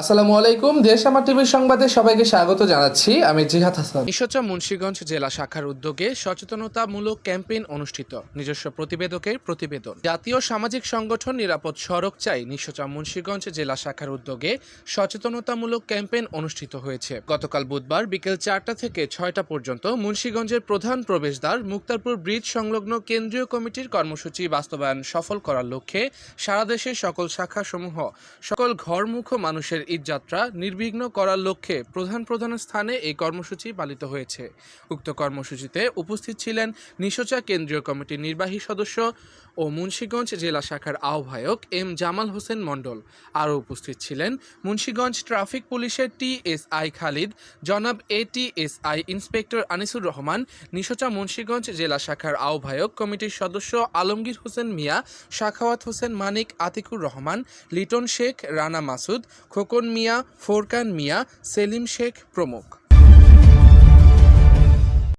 আসসালামু আলাইকুম। দেশ আমার টিভির সংবাদে সবাইকে স্বাগত জানাচ্ছি। আমি জিহাদ হাসান। নিশোচা মুন্সীগঞ্জ জেলা শাখার উদ্যোগে সচেতনতামূলক ক্যাম্পেইন অনুষ্ঠিত। নিজস্ব প্রতিবেদকের প্রতিবেদন। জাতীয় সামাজিক সংগঠন নিরাপদ সড়ক চাই নিশোচা মুন্সীগঞ্জ জেলা শাখার উদ্যোগে সচেতনতামূলক ক্যাম্পেইন অনুষ্ঠিত হয়েছে। গতকাল বুধবার বিকেল চারটা থেকে ছয়টা পর্যন্ত মুন্সীগঞ্জের প্রধান প্রবেশদ্বার মুক্তারপুর ব্রিজ সংলগ্ন কেন্দ্রীয় কমিটির কর্মসূচি বাস্তবায়ন সফল করার লক্ষ্যে সারা দেশের সকল শাখাসমূহ, সকল ঘরমুখ মানুষের ঈদযাত্রা নির্বিঘ্ন করার লক্ষ্যে প্রধান প্রধান স্থানে এই কর্মসূচি পালিত হয়েছে। উক্ত কর্মসূচিতে উপস্থিত ছিলেন নিশোচা কেন্দ্রীয় কমিটির নির্বাহী সদস্য ও মুন্সীগঞ্জ জেলা শাখার আহ্বায়ক এম জামাল হোসেন মণ্ডল। আরও উপস্থিত ছিলেন মুন্সীগঞ্জ ট্রাফিক পুলিশের টিএসআই খালিদ, জনাব এটিএসআই ইন্সপেক্টর আনিসুর রহমান, নিশোচা মুন্সীগঞ্জ জেলা শাখার আহ্বায়ক কমিটির সদস্য আলমগীর হোসেন মিয়া, শাখাওয়াত হোসেন মানিক আতিকুর রহমান, লিটন শেখ, রানা মাসুদ খোকন মিয়া ফোরকান মিয়া সেলিম শেখ প্রমুখ।